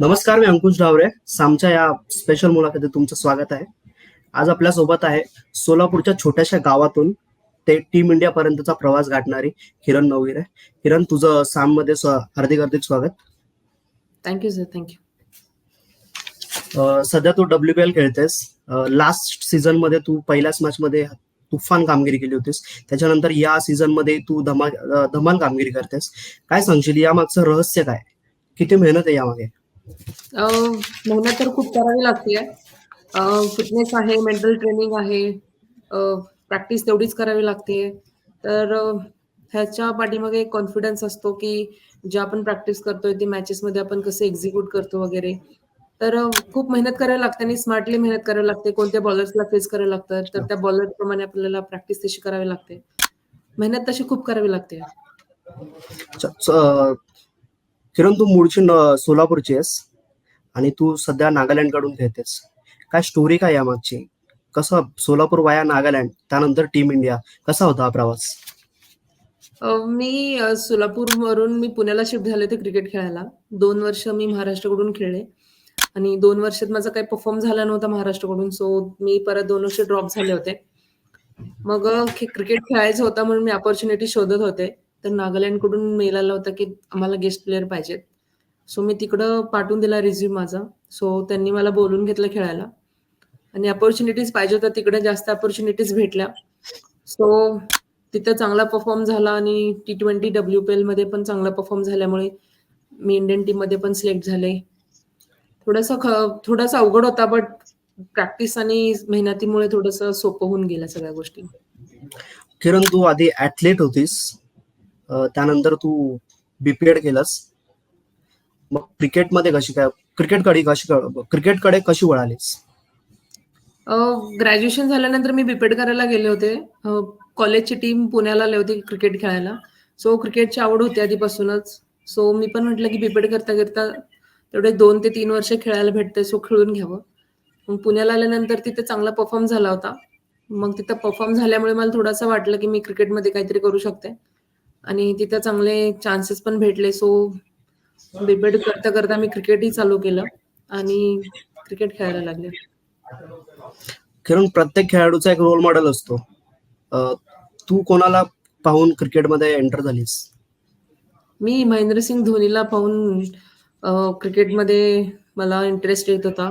नमस्कार मी अंकुश डावरे सामच्या या स्पेशल मुलाखतीत तुमचं स्वागत आहे. आज आपल्यासोबत आहे सोलापूरच्या छोट्याशा गावातून ते टीम इंडिया पर्यंतचा प्रवास गाठणारी किरण नववीर आहे. किरण तुझं साममध्ये हार्दिक हार्दिक स्वागत. Thank you sir thank you सध्या तू डब्ल्यू पी एल खेळतेस. लास्ट सीझनमध्ये तू पहिल्याच मॅच मध्ये तुफान कामगिरी केली होतीस. त्याच्यानंतर या सीझनमध्ये तू धमाल अं, धमाल कामगिरी करतेस. काय सांगशील? यामागचं रहस्य काय? किती मेहनत आहे यामागे? मेहनत तर खूप करावी लागते. फिटनेस आहे मेंटल ट्रेनिंग आहे प्रॅक्टिस तेवढीच करावी लागते. तर ह्याच्या पाठीमागे एक कॉन्फिडन्स असतो की जे आपण प्रॅक्टिस करतोय ते मॅचेसमध्ये आपण कसं एक्झिक्यूट करतो वगैरे. तर खूप मेहनत करायला लागते आणि स्मार्टली मेहनत करावी लागते. कोणत्या बॉलर्सला फेस करायला लागतं तर त्या बॉलर प्रमाणे आपल्याला प्रॅक्टिस तशी करावी लागते. मेहनत तशी खूप करावी लागते. किरण तू मूळची सोलापूरची आहेस आणि तू सध्या नागालँडकडून खेळतेस काय स्टोरी काय यामागची कसं सोलापूर वाया नागालँड त्यानंतर टीम इंडिया कसा होता हा प्रवास मी सोलापूर सोलापूरवरून मी पुण्याला शिफ्ट झाले होते क्रिकेट खेळायला. दोन वर्ष मी महाराष्ट्राकडून खेळले आणि दोन वर्षात माझा काही परफॉर्म झाला नव्हता महाराष्ट्राकडून. सो मी परत दोन वर्ष ड्रॉप झाले होते. मग क्रिकेट खेळायचं होतं म्हणून मी अपॉर्च्युनिटी शोधत होते. तर नागालँडकडून मेल आला होता, की आम्हाला गेस्ट प्लेयर पाहिजेत. सो मी तिकडं पाठवून दिला रिझ्यूम माझा. सो त्यांनी मला बोलून घेतलं खेळायला आणि अपॉर्च्युनिटीज पाहिजे होत्या तिकडे जास्त अपॉर्च्युनिटीज भेटल्या. सो तिथं चांगला परफॉर्म झाला आणि टी-20 डब्ल्यू-पी-एलमध्ये पण चांगला परफॉर्म झाल्यामुळे मी इंडियन टीममध्ये पण सिलेक्ट झाले. थोडासा ख थोडासा अवघड होता बट प्रॅक्टिस आणि मेहनतीमुळे थोडंसं सोपं होऊन गेलं सगळ्या गोष्टी. किरण तू आधी ऍथलीट होतीस त्यानंतर तू बीपीएड केलंस मग क्रिकेटमध्ये कशी काय क्रिकेटकडे कशी क्रिकेटकडे कशी वळालीस ग्रॅज्युएशन झाल्यानंतर मी बीपेड करायला गेले होते. कॉलेजची टीम पुण्याला आली होती क्रिकेट खेळायला. सो क्रिकेटची आवड होती आधीपासूनच. सो मी पण म्हटलं, की बीपेड करता-करता तेवढे दोन ते तीन वर्ष खेळायला भेटते सो खेळून घ्यावं. मग पुण्याला आल्यानंतर तिथे चांगला परफॉर्म झाला होता. मग तिथं परफॉर्म झाल्यामुळे मला थोडंसं वाटलं, की मी क्रिकेटमध्ये काहीतरी करू शकते आणि तिथं चांगले चान्सेस पण भेटले. सो बीपेड करता-करता मी क्रिकेटही चालू केलं आणि क्रिकेट खेळायला लागले. किरण प्रत्येक खेळाडूचा एक रोल मॉडेल असतो तू कोणाला पाहून क्रिकेटमध्ये एंटर झालीस मी महेंद्रसिंग धोनीला पाहून क्रिकेटमध्ये मला इंटरेस्ट येत होता.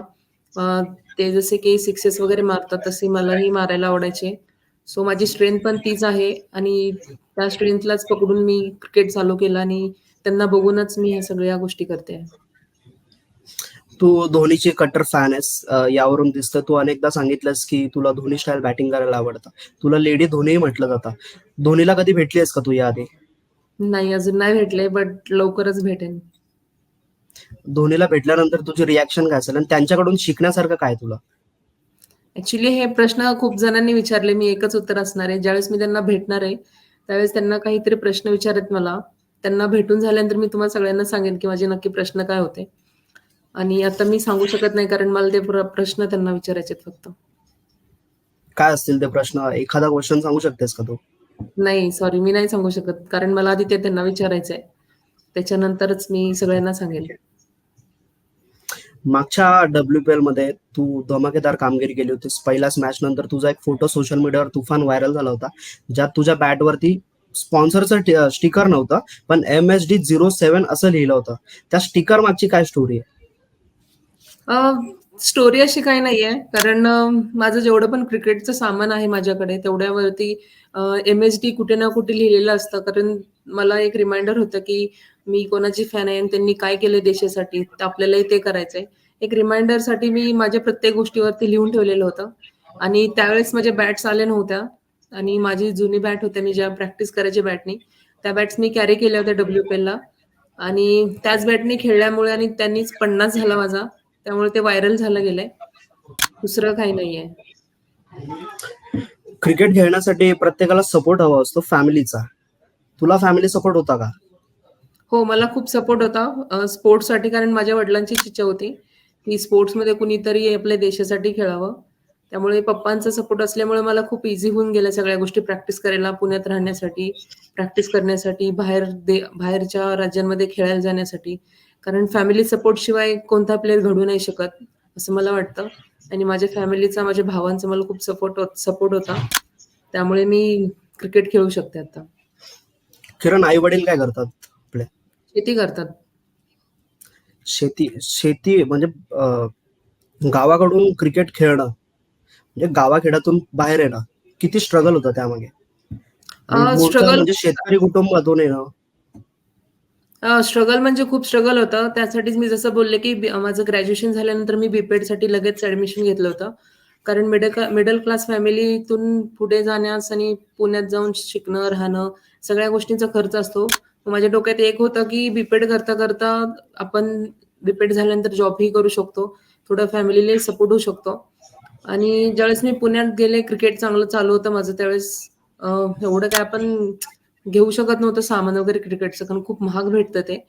ते जसे की सिक्सेस वगैरे मारतात तसे मलाही मारायला आवडायचे. सो माझी स्ट्रेंथ पण तीच आहे आणि त्या स्ट्रेंथलाच पकडून मी क्रिकेट चालू केलं आणि त्यांना बघूनच मी ह्या सगळ्या गोष्टी करते. तू धोनीची कट्टर फॅन आहेस. यावरून दिसतं. तू अनेकदा सांगितलंस की तुला धोनी स्टाईल बॅटिंग करायला आवडतं. तुला लेडी धोनी म्हटलं जातं. धोनीला कधी भेटली आहेस का तू याआधी? नाही अजून नाही भेटले बट लवकरच भेटेन. धोनीला भेटल्यानंतर तुझी रिॲक्शन काय असेल? आणि त्यांच्याकडून शिकण्यासारखं काय तुला? ॲक्चुअली हे प्रश्न खूप जणांनी विचारले. मी एकच उत्तर असणार आहे. ज्यावेळेस मी त्यांना भेटणार आहे, त्यावेळेस त्यांना काहीतरी प्रश्न विचारेत मला. त्यांना भेटून झाल्यानंतर मी तुम्हाला सगळ्यांना सांगेन, की माझे नक्की प्रश्न काय होते. आणि आता मी सांगू शकत नाही कारण मला ते प्र प्रश्न त्यांना विचारायचे फक्त. काय असतील ते प्रश्न एखादा क्वेश्चन सांगू शकतेस का तू नाही सॉरी मी नाही सांगू शकत. कारण मला आधी ते त्यांना विचारायचं आहे. त्याच्यानंतरच मी सगळ्यांना सांगेन. मागच्या डब्ल्यू डब्ल्यूपीएलमध्ये तू धमाकेदार कामगिरी केली होतीस पहिल्याच मॅच नंतर तुझा एक फोटो सोशल मीडियावर तुफान व्हायरल झाला होता ज्यात तुझ्या बॅटवरती स्पॉन्सरचं स्टिकर नव्हतं पण M S D zero seven असं लिहिलं होतं त्या स्टिकर मागची काय स्टोरी आहे स्टोरी अशी काही नाहीये. कारण माझं जेवढं पण क्रिकेटचं सामान आहे माझ्याकडे तेवढ्यावरती एम-एस-डी कुठे ना कुठे लिहिलेलं असतं. कारण मला एक रिमाइंडर होतं, की मी कोणाची फॅन आहे आणि त्यांनी काय केलंय देशासाठी, तर आपल्यालाही ते करायचंय. एक रिमाइंडरसाठी मी माझ्या प्रत्येक गोष्टीवरती लिहून ठेवलेलं होतं आणि त्यावेळेस माझ्या बॅट्स आल्या नव्हत्या आणि माझी जुनी बॅट होत्या मी ज्या प्रॅक्टिस करायची बॅटनी, त्या बॅट्स मी कॅरी केल्या होत्या डब्ल्यू-पी-एलला आणि त्याच बॅटनी खेळल्यामुळे आणि त्यांनीच 50 झाला माझा. त्यामुळे ते व्हायरल झालं गेलंय. दुसरं काही नाहीये. क्रिकेट खेळण्यासाठी प्रत्येकाला सपोर्ट हवा असतो फॅमिलीचा तुला फॅमिली सपोर्ट होता का हो, मला खूप सपोर्ट होता. स्पोर्ट्ससाठी कारण माझ्या वडिलांचीच इच्छा होती, की स्पोर्ट्समध्ये कुणीतरी आपल्या देशासाठी खेळावं. त्यामुळे पप्पांचा सपोर्ट असल्यामुळे मला खूप इझी होऊन गेल्या सगळ्या गोष्टी प्रॅक्टिस करायला, पुण्यात राहण्यासाठी, प्रॅक्टिस करण्यासाठी, बाहेर दे बाहेरच्या राज्यांमध्ये खेळायला जाण्यासाठी. कारण फॅमिली सपोर्ट शिवाय कोणता प्लेअर घडू नाही शकत असं मला वाटतं. आणि माझ्या फॅमिलीचा माझ्या भावांचा मला खूप सपोर्ट सपोर्ट होता. त्यामुळे मी क्रिकेट खेळू शकते आता. किरण आई वडील काय करतात? शेती करतात. शेती शेती म्हणजे अं, गावाकडून क्रिकेट खेळणं म्हणजे गावाखेड्यातून बाहेर येणं किती स्ट्रगल होतं त्यामागे. आणि अं, मूळचं struggle- म्हणजे शेतकरी कुटुंबातून येणं. स्ट्रगल म्हणजे खूप स्ट्रगल होतं. त्यासाठीच मी जसं बोलले की बी- माझं ग्रॅज्युएशन झाल्यानंतर मी बीपेडसाठी लगेच ऍडमिशन घेतलं होतं. कारण मिडल मिडल क्लास फॅमिलीतून पुढे जाण्यास आणि पुण्यात जाऊन शिकणं राहणं सगळ्या गोष्टींचा खर्च असतो. माझ्या डोक्यात एक होतं की बीपेड करता करता आपण बीपेड झाल्यानंतर जॉबही करू शकतो. थोडं फॅमिलीला सपोर्ट होऊ शकतो. आणि ज्यावेळेस मी पुण्यात गेले क्रिकेट चांगलं चालू होतं माझं त्यावेळेस एवढं काय आपण घेऊ शकत नव्हतं सामान वगैरे क्रिकेटचं कारण खूप महाग भेटतं ते.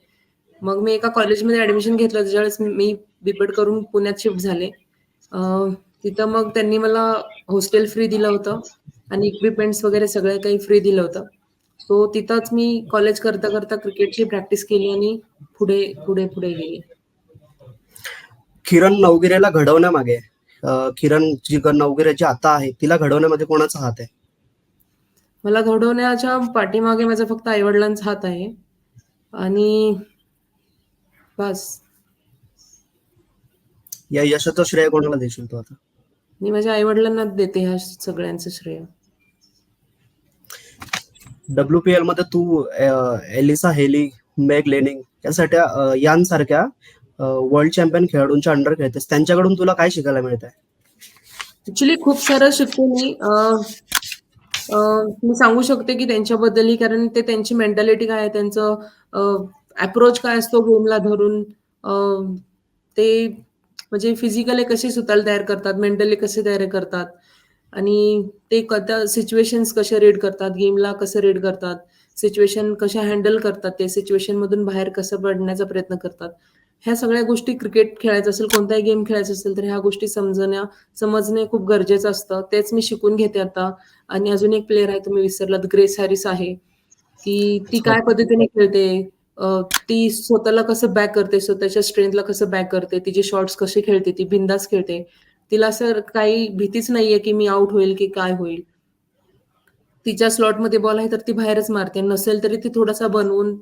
मग मी एका कॉलेजमध्ये ऍडमिशन घेतलं. ज्यावेळेस मी- बीपेड करून पुण्यात शिफ्ट झाले. तिथं मग त्यांनी मला हॉस्टेल फ्री दिलं होतं. आणि इक्विपमेंट्स वगैरे सगळं काही फ्री दिलं होतं. सो तिथंच मी कॉलेज करता करता क्रिकेटची प्रॅक्टिस केली आणि पुढे पुढे पुढे गेली. किरण नवगिरेला घडवण्यामागे किरण जी नवगिरे जी आता आहे तिला घडवण्यामध्ये कोणाचा हात आहे? मला घडवण्याच्या पाठीमागे माझा फक्त आईवडिलांचा हात आहे. आणि बस. या यशाचं श्रेय कोणाला देशील तू आता? मी माझ्या आईवडिलांना देते ह्या सगळ्यांचं श्रेय. डब्ल्यू पी एलमध्ये तू एलिसा हेली मेग लेनिंग यासारख्या यांसारख्या वर्ल्ड चॅम्पियन खेळाडूंच्या अंडर खेळतेस. त्यांच्याकडून तुला काय शिकायला मिळत आहे ऍक्च्युली खूप सारं शिकते मी. मी सांगू शकते की त्यांच्याबद्दलही कारण ते त्यांची मेंटॅलिटी काय आहे त्यांचं अप्रोच काय असतो गेमला धरून ते म्हणजे फिजिकली कसे सुताल तयार करतात मेंटली कसे तयार करतात. आणि ते त्या सिच्युएशन्स कशा रीड करतात गेमला कसं रीड करतात सिच्युएशन कशा हँडल करतात ते सिच्युएशन मधून बाहेर कसं पडण्याचा प्रयत्न करतात. ह्या सगळ्या गोष्टी क्रिकेट खेळायचं असेल कोणताही गेम खेळायचा असेल तर ह्या गोष्टी समजण्या समजणे खूप गरजेचं असतं. तेच मी शिकून घेते आता. आणि अजून एक प्लेअर आहे तुम्ही विसरलात ग्रेस हॅरिस आहे. की ती काय पद्धतीने खेळते? ती स्वतःला कसं बॅक करते? स्वतःच्या स्ट्रेंथला कसं बॅक करते? तिचे शॉट्स कसे खेळते? ती बिंदास खेळते. तिला असं काही भीतीच नाहीये की मी आउट होईल की काय होईल. तिच्या स्लॉटमध्ये बॉल आहे तर ती बाहेरच मारते. नसेल तरी ती थोडासा बनवून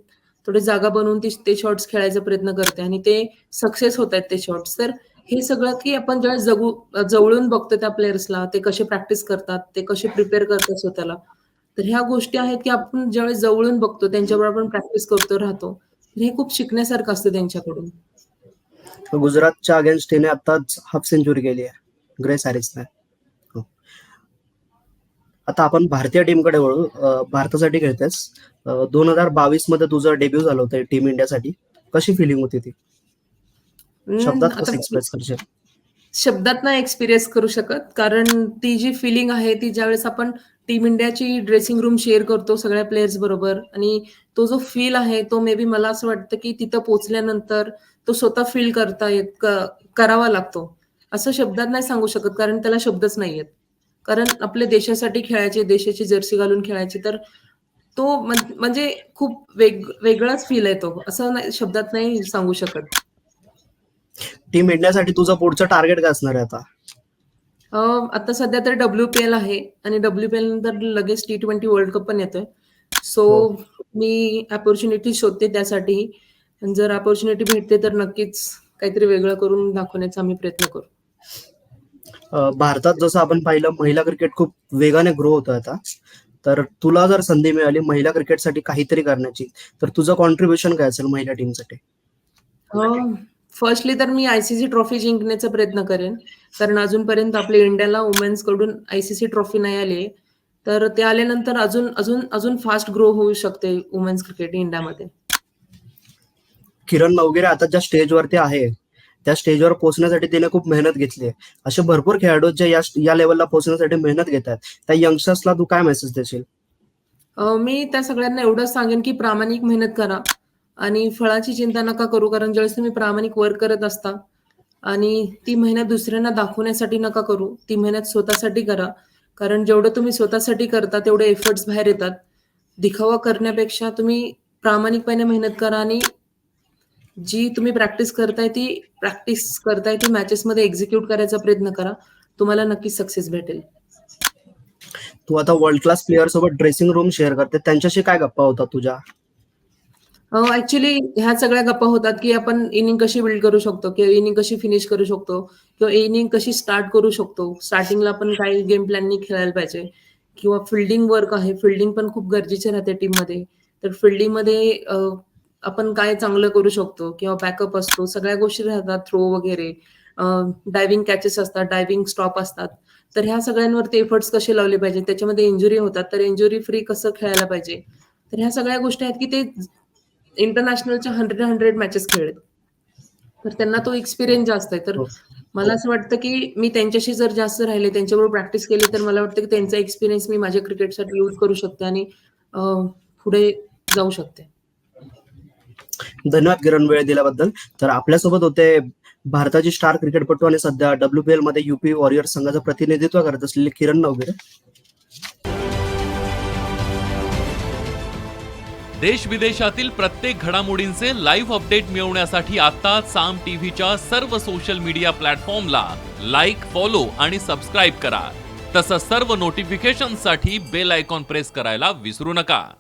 थोडी जागा बनवून ती ते शॉट्स खेळायचा प्रयत्न करते आणि ते सक्सेस होत आहेत ते शॉट्स तर हे सगळं की आपण ज्यावेळेस जगू जवळून बघतो त्या प्लेयर्सला ते कसे प्रॅक्टिस करतात ते कसे प्रिपेअर करतात स्वतःला. तर ह्या गोष्टी आहेत की आपण ज्यावेळेस जवळून बघतो त्यांच्याबरोबर आपण प्रॅक्टिस करतो राहतो. हे खूप शिकण्यासारखं असतं त्यांच्याकडून. गुजरातच्या अगेन्स्ट तिने आताच हाफ सेंचुरी केली आहे. ग्रेस हॅरिसने हो. आता आपण भारतीय टीमकडे वळू. भारतासाठी खेळतेस. दोन हजार बावीसमध्ये तुझं डेब्यू झालं होतं टीम इंडियासाठी. कशी फिलिंग होती ती? शब्दात कसं एक्सप्रेस करशील? शब्दात नाही एक्सपिरियन्स करू शकत. कारण ती जी फिलिंग आहे ती ज्यावेळेस आपण टीम इंडियाची ड्रेसिंग रूम शेअर करतो सगळ्या प्लेयर्स बरोबर आणि तो जो फील आहे तो मे बी मला असं वाटतं की तिथं पोहोचल्यानंतर तो स्वतः फील करता येत करावा लागतो. असं शब्दात नाही सांगू शकत कारण त्याला शब्दच नाहीयेत. कारण आपल्या देशासाठी खेळायचे देशाची जर्सी घालून खेळायची तर तो म्हण- म्हणजे खूप वेग वेगळाच फील आहे तो. असं नाही- शब्दात नाही सांगू शकत. टीम इंडियासाठी तुझं पुढचं टार्गेट काय असणार आहे आता? आता सध्या तर डब्ल्यू पी एल आहे आणि डब्ल्यू पी एल नंतर लगेच टी ट्वेंटी वर्ल्ड कप पण येतोय. सो हो. मी अपॉर्च्युनिटी शोधते त्यासाठी. आणि जर अपॉर्च्युनिटी भेटते तर नक्कीच काहीतरी वेगळं करून दाखवण्याचा आम्ही प्रयत्न करू. भारतात जसं आपण पाहिलं महिला क्रिकेट खूप वेगाने ग्रो होतं आता. तर तुला जर संधी मिळाली महिला क्रिकेटसाठी काहीतरी करण्याची तर तुझं कॉन्ट्रीब्युशन काय असेल महिला टीमसाठी फर्स्टली तर मी आयसीसी ट्रॉफी जिंकण्याचा प्रयत्न करेन. कारण अजूनपर्यंत आपल्या इंडियाला वुमेन्सकडून आयसीसी ट्रॉफी नाही आली. तर ते आल्यानंतर अजून अजून अजून फास्ट ग्रो होऊ शकते वुमेन्स क्रिकेट इंडियामध्ये. किरण वगैरे आता ज्या स्टेजवरती आहे त्या स्टेजवर पोहोचण्यासाठी तिने खूप मेहनत घेतली आहे. असे भरपूर खेळाडू जे या या लेवलला पोहोचण्यासाठी मेहनत घेत आहेत त्या यंगस्टर्सला तू काय मेसेज देशील? मी त्या सगळ्यांना एवढंच सांगेन की प्रामाणिक मेहनत करा. आणि फळाची चिंता नका करू कारण ज्यावेळेस तुम्ही प्रामाणिक वर्क करत असता आणि ती मेहनत दुसऱ्यांना दाखवण्यासाठी नका करू ती मेहनत स्वतःसाठी करा. कारण जेवढं तुम्ही स्वतःसाठी करता तेवढे एफर्ट्स बाहेर येतात. दिखावा करण्यापेक्षा तुम्ही प्रामाणिकपणे मेहनत करा आणि जी तुम्ही प्रॅक्टिस करताय ती प्रॅक्टिस करताय ती मॅचेसमध्ये एक्झिक्यूट करायचा प्रयत्न करा. तुम्हाला नक्कीच सक्सेस भेटेल. तू आता वर्ल्ड क्लास प्लेअर सोबत ड्रेसिंग रूम शेअर करते त्यांच्याशी काय गप्पा होतात तुझ्या? ऍक्च्युली ह्या सगळ्या गप्पा होतात की आपण इनिंग कशी बिल्ड करू शकतो किंवा इनिंग कशी फिनिश करू शकतो किंवा इनिंग कशी स्टार्ट करू शकतो. स्टार्टिंगला आपण काही गेम प्लॅननी खेळायला पाहिजे. किंवा फिल्डिंग वर्क आहे फिल्डिंग पण खूप गरजेचे राहते टीममध्ये तर फिल्डिंगमध्ये अं, आपण काय चांगलं करू शकतो किंवा बॅकअप असतो सगळ्या गोष्टी राहतात थ्रो वगैरे डायव्हिंग कॅचेस असतात डायव्हिंग स्टॉप असतात. तर ह्या सगळ्यांवरती एफर्ट्स कसे लावले पाहिजे? त्याच्यामध्ये इंजुरी होतात तर इंजुरी फ्री कसं खेळायला पाहिजे? तर ह्या सगळ्या गोष्टी आहेत की ते इंटरनॅशनलच्या हंड्रेड हंड्रेड मॅचेस खेळलेत तर त्यांना तो एक्सपिरियन्स जास्त आहे. तर हो. मला असं वाटतं की मी त्यांच्याशी जर जास्त राहिले त्यांच्याबरोबर प्रॅक्टिस केली तर मला वाटतं की त्यांचा एक्सपिरियन्स मी माझ्या क्रिकेटसाठी यूज करू शकते आणि पुढे जाऊ शकते. धन्यवाद किरण वेळ दिल्याबद्दल. तर आपल्यासोबत होते भारताची स्टार क्रिकेटपटू आणि सध्या एलमध्ये युपी वॉरियर्स संघाचं प्रतिनिधित्व करत असलेले किरण नवगिरे. देश विदेशातील प्रत्येक घडामोडींचे लाईव्ह अपडेट मिळवण्यासाठी आता साम टीव्हीच्या सर्व सोशल मीडिया प्लॅटफॉर्मला लाईक फॉलो आणि सबस्क्राईब करा. तसंच सर्व नोटिफिकेशनसाठी बेल आयकॉन प्रेस करायला विसरू नका.